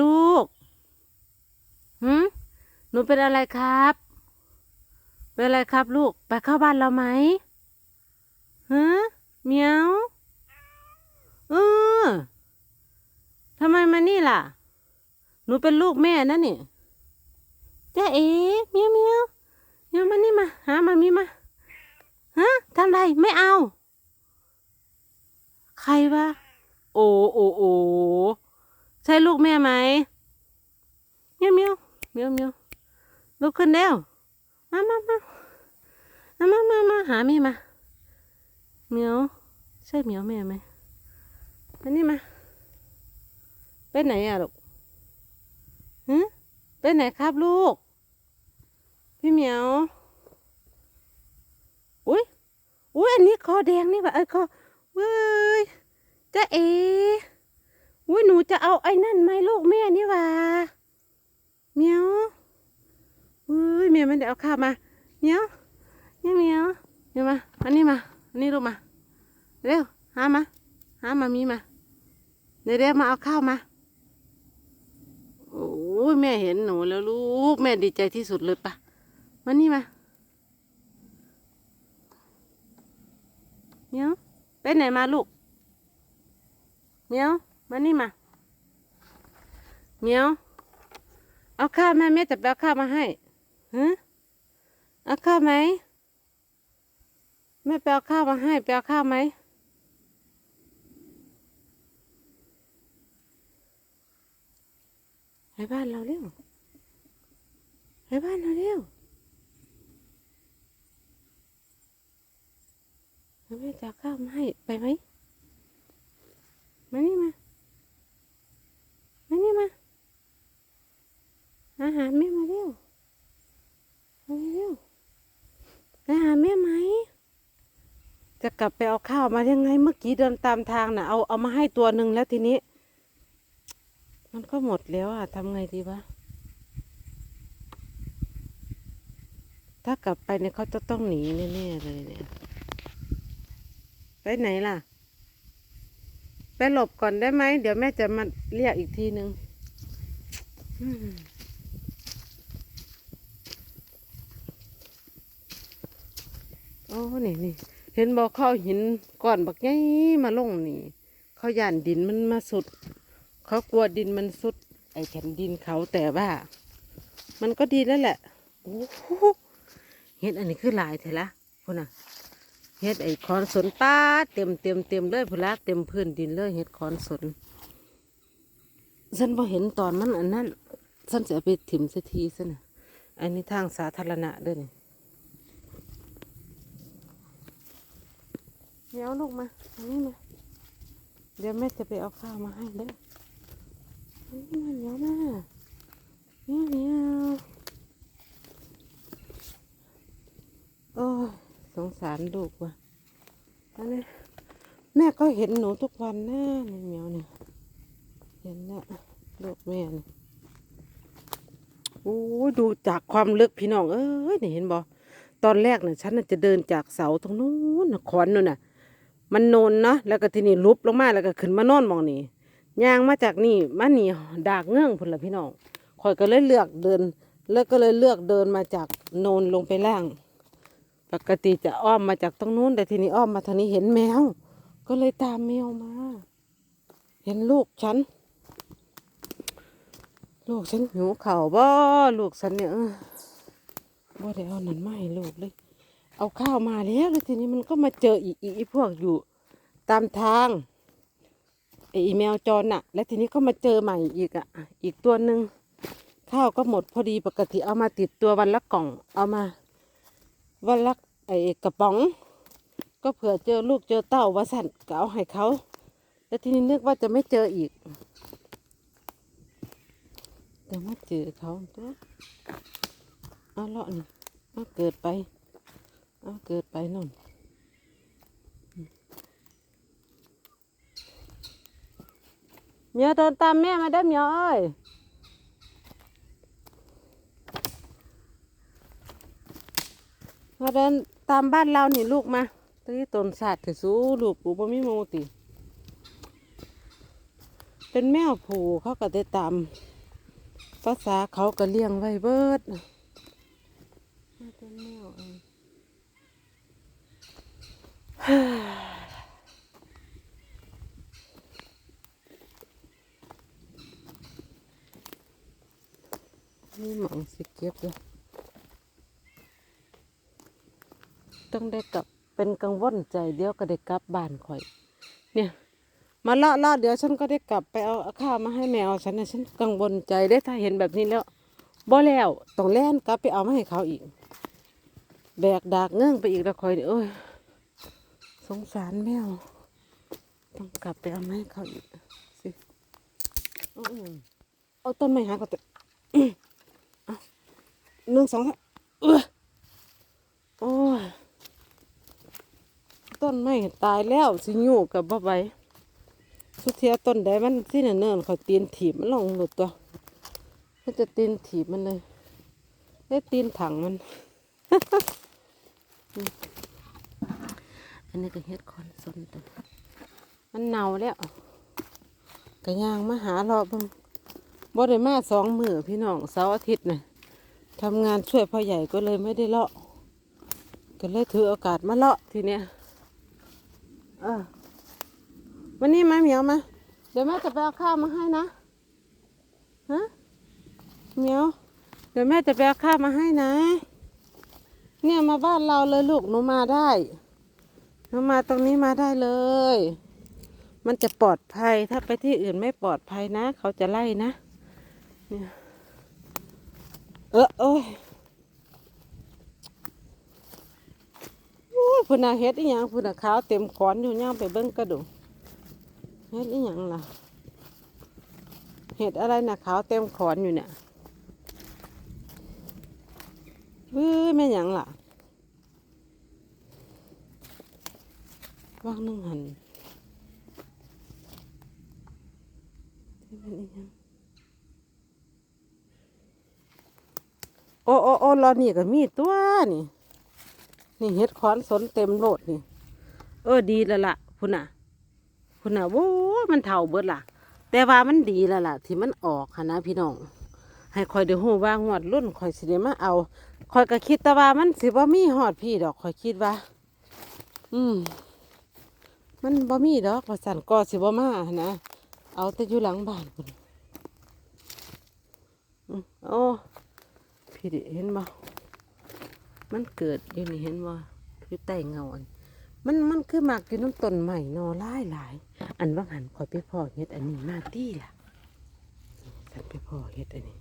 ลูกหืมหนูเป็นอะไรครับ เป็นอะไรครับลูก ไปเข้าบ้านเราไหมฮะเมียวเออทำไมมานี่ล่ะ หนูเป็นลูกแม่นะนี่จ้าเอ๋เมียวเมียวเมียวมานี่มา หามามีมาฮะทำไรไม่เอา ใครวะ โอ้โอ้โอ้ ใช่ลูกแม่ไหมเมียวเมียวเมียวเมียวลุกขึ้นเร็วมามามามามามาหาแม่มาเมียวใช่เมียวแม่ไหมมานี่มาไปไหนอะลูกฮะไปไหนครับลูก พี่เมียวอุ้ยอุ้ยอันนี้คอแดงนี่วะเอ้คอเว้ยจ้าเอ อุ้ยหนูจะเอาไอ้นั่นไหมลูกแม่นี่วะเมียวเว้ยเมียมันเดี๋ยวเอาข้าวมาเมียวเหมียเมียวเหมียมาอันนี้มาอันนี้ลูกมาเร็วหามาหามามีมาเดี๋ยวมาเอาข้าวมาโอ้ยแม่เห็นหนูแล้วลูกแม่ดีใจที่สุดเลยปะมานี่มาเมียวไปไหนมาลูกเมียว มานี่มาเมียวเอาข้าวแม่แม่จะไปเอาข้าวมาให้ฮะเอาข้าวไหมแม่ไปเอาข้าวมาให้ไปเอาข้าวไหมไปบ้านเราเร็วไปบ้านเราเร็วแม่จะข้าวมาให้ไปไหมมานี่มา อาหารแม่มาเร็วมาเร็วไปหาแม่ไหม จะกลับไปเอาข้าวมายังไง เมื่อกี้เดินตามทางน่ะ เอาเอามาให้ตัวหนึ่งแล้วทีนี้ มันก็หมดแล้วอะทำไงดีวะ ถ้ากลับไปเนี่ยเขาจะต้องหนีแน่ๆเลยเนี่ย ไปไหนล่ะ ไปหลบก่อนได้ไหม เดี๋ยวแม่จะมาเรียกอีกทีหนึ่งมโอ้นี่นี่เห็นบอกเขาเอาหินก้อนบักใหญ่มาลงนี่ เขาย่านดินมันมาสุด เขากลัวดินมันสุด ไอแผ่นดินเขาแต่ว่า มันก็ดีแล้วแหละโอ้โหเห็ดอันนี้คือลายเถอะละพุ่นน่ะเฮ็ดไอคอนสนป้าเต็มเต็มเต็มเลยพุ่นละเต็มพื้นดินเลยเฮ็ดคอนสนฉันพอเห็นตอนมันอันนั้นฉันจะไปถิ่มสักทีซะนะอันนี้ทางสาธารณะด้วยนี่ เดี๋ยวลูกมาอันนี้มา เดี๋ยวแม่จะไปเอาข้าวมาให้เด้ออันนี้มาเดี๋ยวมาเดี๋ยวเดี๋ยวโอ้สงสารลูกว่ะอันนี้แม่ก็เห็นหนูทุกวันนะนี่เหมียวเนี่ยเห็นแล้วลูกแม่เนี่ยโอ้ยดูจากความลึกพี่น้องเอ้ยนี่เห็นบ่ตอนแรกเนี่ยฉันน่ะจะเดินจากเสาตรงนู้นนะขอนนู่นน่ะ มันโนนเนาะแล้วก็ทีนี้ลุบลงมาแล้วก็ขึ้นมานอนมองนี่ยางมาจากนี่มานี่ดากเงื่องพุ่นละพี่น้องคอยก็เลยเลือกเดิน แล้วก็เลยเลือกเดินมาจากโนนลงไปล่าง ปกติจะอ้อมมาจากตรงนู้น แต่ทีนี้อ้อมมาทางนี้เห็นแมว ก็เลยตามแมวมา เห็นลูกฉัน ลูกฉันหิวเข่าบ่ลูกฉันเนี่ยบ่ได้เอานั่นมาให้ลูกเลย เอาข้าวมาแล้วแล้วทีนี้มันก็มาเจออีกอีพวกอยู่ตามทางไออีแมวจรน่ะ แล้วทีนี้ก็มาเจอใหม่อีกอะ อีกตัวหนึ่งข้าวก็หมดพอดีปกติเอามาติดตัววันละกล่อง เอามา วันละไอ้กระป๋อง ก็เผื่อเจอลูกเจอเต้าว่าสันก็เอาให้เขา แล้วทีนี้นึกว่าจะไม่เจออีกแต่มาเจอเขาตัวเอาเลาะนี่เอาเกิดไป เอาเกิดไปนู่นเมียเดินตามแม่มาได้เมียเอ้ยมาเดินตามบ้านเรานี่ลูกมาตีต้นศาสตร์ถือสู้ลูกปูบ่มีโมติ เป็นแมวผูเขาก็ได้ตามภาษาเขาก็เลี้ยงไว้เบิดน่าเป็นแมวเอง นี่หม องสิเก็บเลยต้องได้กลับเป็นกังวลใจเดี๋ยวก็ได้กลับบ้านข่อย เนี่ย มาเลาะเลาะเดี๋ยวฉันก็ได้กลับไปเอาข้าวมาให้แมวฉันนะฉันกังวลใจได้ถ้าเห็นแบบนี้แล้วบ่แล้วต้องแล่นกลับไปเอามาให้เขาอีก แบกดากเงื่องไปอีกแล้วคอยเอ้ยสงสารแมวต้องกลับไปเอามาให้เขาอีกสิเอาอหย่างเอาต้นไม้หาก็แต่ หนึ่งสองเออโอ้ยต้นไม้ตายแล้วสิอยู่กับบ่ไหวสุดเทียต้นใดมันที่เนิ่นเขาตีนถีบมันลงหลุดตัวก็จะตีนถีบมันเลย ได้ตีนถังมัน อันนี้ก็เฮ็ดคอนสนตัวมันเน่าแล้วกระยางมาหารอบเบิ่งบ่ได้มาสองมือพี่น้องเสาร์อาทิตย์น่ะ ทำงานช่วยพ่อใหญ่ก็เลยไม่ได้เลาะ ก็เลยถือโอกาสมาเลาะทีเนี้ยเออวันนี้มาเหมียวมาเดี๋ยวแม่จะไปเอาข้าวมาให้นะฮะเหมียวเดี๋ยวแม่จะไปเอาข้าวมาให้นะ เนี่ยมาบ้านเราเลยลูกหนูมาได้หนูมาตรงนี้มาได้เลย มันจะปลอดภัยถ้าไปที่อื่นไม่ปลอดภัยนะ เขาจะไล่นะเอ ออ้ยโอ้ยพุ่นน่ะเฮ็ดอีหยังพุ่นน่ะขาวเต็มขอนอยู่ย่างไปเบิ่งกระดูเฮ็ดอีหยังล่ะเห็ดอะไรน่ะขาวเต็มขอนอยู่เนี่ยเฮ้ยแม่หยังล่ะว่างนึงหันเป็นอีหยัง โอ้โอ้โอ้รอนี่ก็มีตัวนี่ นี่เห็ดขอนสนเต็มโลดนี่ เออดีแล้วล่ะพุ่นน่ะพุ่นน่ะโว้มันเท่าเบิดล่ะ แต่ว่ามันดีแล้วล่ะ ที่มันออกค่ะนะพี่น้อง ให้คอยเดี๋ยวหูว่างวดรุ่นคอยสิเดมาเอาคอยก็คิดแต่ว่ามันสิบ่มีหอดพี่ดอกคอยคิดว่า อืม มันบ่มีดอกว่าสั่นก็สิบ่มานะ เอาแต่อยู่หลังบ้านพุ่นอืมโอ้ พี่ดิเห็นบ่มันเกิดอยู่นี่เห็นบ่อยู่ใต้เงาอัน มันมันคือหมากอยู่น้ำต้นใหม่นอหลายหลายอันว่าหันพอพี่พ่อเฮ็ดอันนี้มาตี้ล่ะฉันไปพ่อเฮ็ดอันนี้